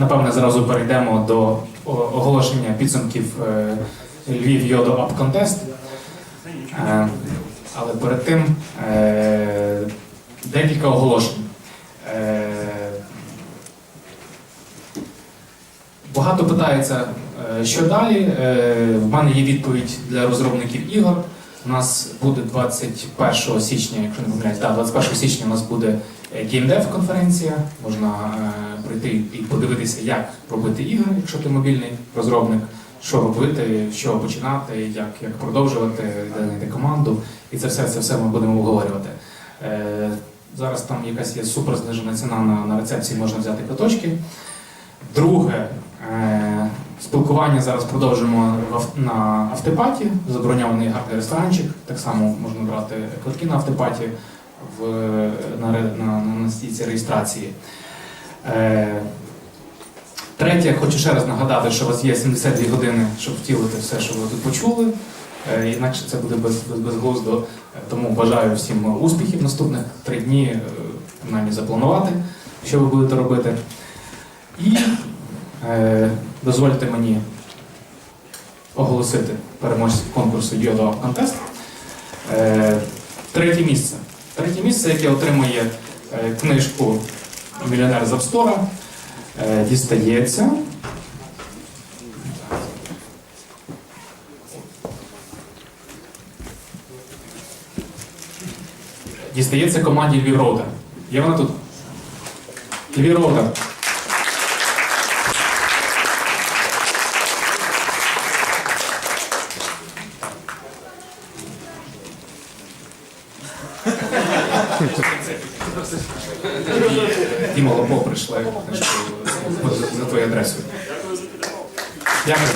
Напевне, зразу перейдемо до оголошення підсумків е, Львів Йодо Ап Контест. Е, Але перед тим е, декілька оголошень. Багато питається, що далі. В мене є відповідь для розробників ігор. У нас буде 21 січня, якщо не помиляюсь, да, 21 січня у нас буде геймдев конференція. Можна е, прийти і подивитися, як робити ігри, якщо ти мобільний розробник, що робити, чого починати, як, як продовжувати, де знайти команду. І це все, це все ми будемо обговорювати. Е, Зараз там якась є супер знижена ціна на, на рецепції, можна взяти квиточки. Друге, е, спілкування зараз продовжуємо на автопаті, заброньований гарний ресторанчик. Так само можна брати квитки на автопаті в, на, на, на, стійці реєстрації. Е, третє, хочу ще раз нагадати, що у вас є 72 години, щоб втілити все, що ви тут почули. Е, Інакше це буде без, без, безглуздо. Тому бажаю всім успіхів наступних три дні, е, принаймні запланувати, що ви будете робити. І е, дозвольте мені оголосити переможців конкурсу Йодо Контест. Третє місце. Третє місце, яке отримує е, книжку Мільйонер з Апстора, е, дістається. Дістається команді Львів Роута. Є вона тут? Львів Роута. Діма Лобо книжку за- за твоєю. Дякую.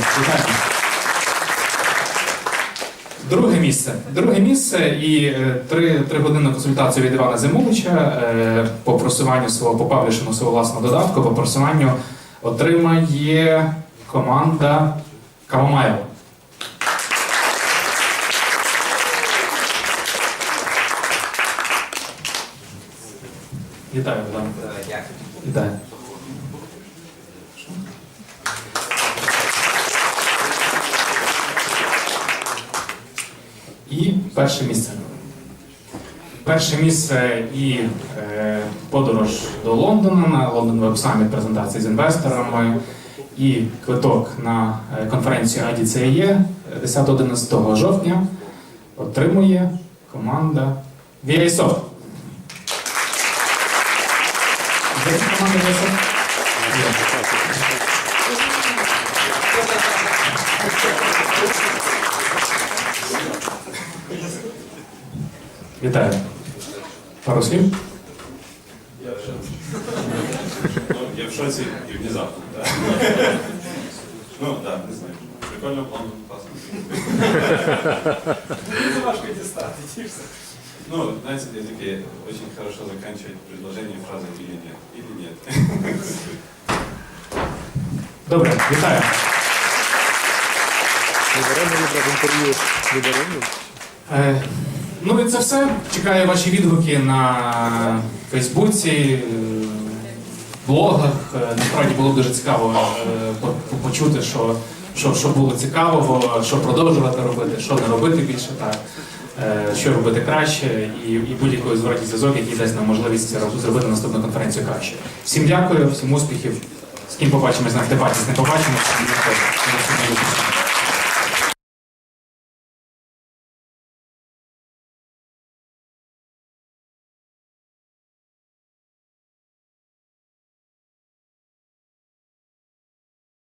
Друге місце. Друге місце і е, три, три години консультації від Івана Зимовича е, по просуванню свого по паблішингу свого власного додатку, по просуванню отримає команда Кавомайло. Вітаю, Богдан. Вітаю. І перше місце. Перше місце і е, подорож до Лондона на Лондон Веб Summit, презентації з інвесторами, і квиток на е, конференцію ADCE 10-11 жовтня отримує команда VISoft. Де ця команда VISoft? Є. Вітаю. Пару слів. Я в шоці. Ну, я в шоці і внезапно, да. Ну, да, не знаю. Прикольно, план класно. Це важко дістати, ті все. Ну, знаете, есть такие очень хорошо заканчивать предложение фразой или нет. Или нет. Добре, вітаю. Інтерв'ю. Е, ну і це все. Чекаю ваші відгуки на Фейсбуці, е, блогах. Е, Насправді було б дуже цікаво е, по- по- почути, що, що, що було цікавого, що продовжувати робити, що не робити більше так. Е, Що робити краще, і, і будь-який зворотній зв'язок, який дасть нам можливість роб- зробити наступну конференцію краще. Всім дякую, всім успіхів. З ким побачимось на дебаті, з не побачимось.